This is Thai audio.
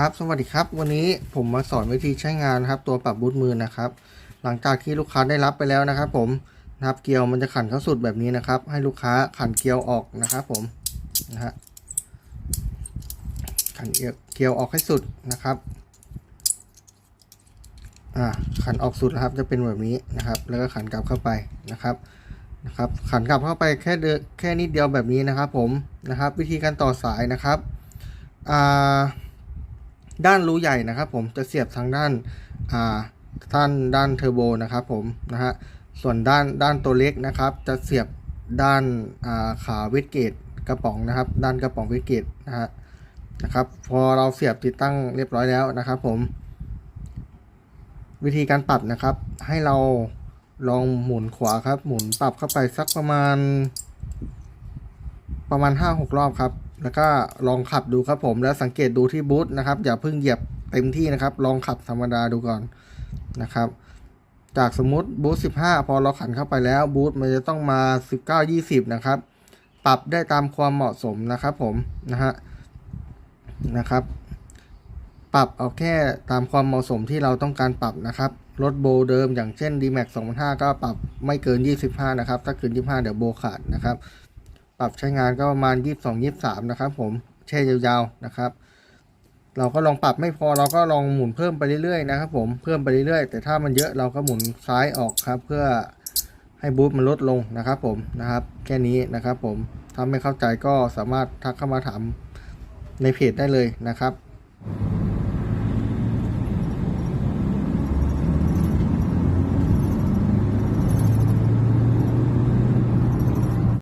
ครับสวัสดีครับ วันนี้ผมมาสอนวิธีใช้งานนะครับ ตัวปรับบูทมือนะครับ หลังจากที่ลูกค้าได้รับไปแล้วนะครับ ผมนะครับเกลียวมันจะขันเข้าสุดแบบนี้นะครับ ให้ลูกค้าขันเกลียวออกนะครับ ผมนะฮะขันเกลียวเกลียวออกให้สุดนะครับอ่าขันออกสุดนะครับจะเป็นแบบนี้นะครับ แล้วก็ขันกลับเข้าไปนะครับนะครับ ขันกลับเข้าไปแค่เดแค่นิดเดียวแบบนี้นะครับ ผมนะครับ วิธีการต่อสายนะครับอ่า ด้านรูใหญ่นะครับ ผมจะเสียบทางด้านอ่าด้านด้านเทอร์โบนะครับผมนะฮะส่วนด้านด้านตัวเล็กนะครับ จะเสียบด้านอ่าขาเวทเกตกระป๋องนะครับ ด้านกระป๋องเวทเกตนะฮะนะครับ พอเราเสียบติดตั้งเรียบร้อยแล้วนะครับ ผม วิธีการปรับนะครับ ให้เราลองหมุนขวาครับ หมุนปรับเข้าไปสักประมาณ ประมาณ5-6รอบครับ แล้วก็ลองขับดูครับผมแล้วสังเกตดูที่บูทนะครับ อย่าเพิ่งเหยียบเต็มที่นะครับ ลองขับธรรมดาดูก่อนนะครับ จากสมมติบูท15 พอเราขันเข้าไปแล้วบูทมันจะต้องมา 19 20 นะครับ ปรับได้ตามความเหมาะสมนะครับผมนะฮะนะครับ ปรับเอาแค่ตามความเหมาะสมที่เราต้องการปรับนะครับรถโบเดิมอย่างเช่น D-Max 2005 ก็ปรับไม่เกิน 25 นะครับ ถ้าเกิน 25 เดี๋ยวโบขาดนะครับ ปรับใช้งานก็ประมาณ22 23นะครับ ผมแช่ยาวๆนะครับ เราก็ลองปรับไม่พอเราก็ลองหมุนเพิ่มไปเรื่อยๆนะครับ ผมเพิ่มไปเรื่อยๆ แต่ถ้ามันเยอะเราก็หมุนซ้ายออกครับ เพื่อให้บูทมันลดลงนะครับ ผมนะครับ แค่นี้นะครับ ผมถ้าไม่เข้าใจก็สามารถทักเข้ามาถามในเพจได้เลยนะครับ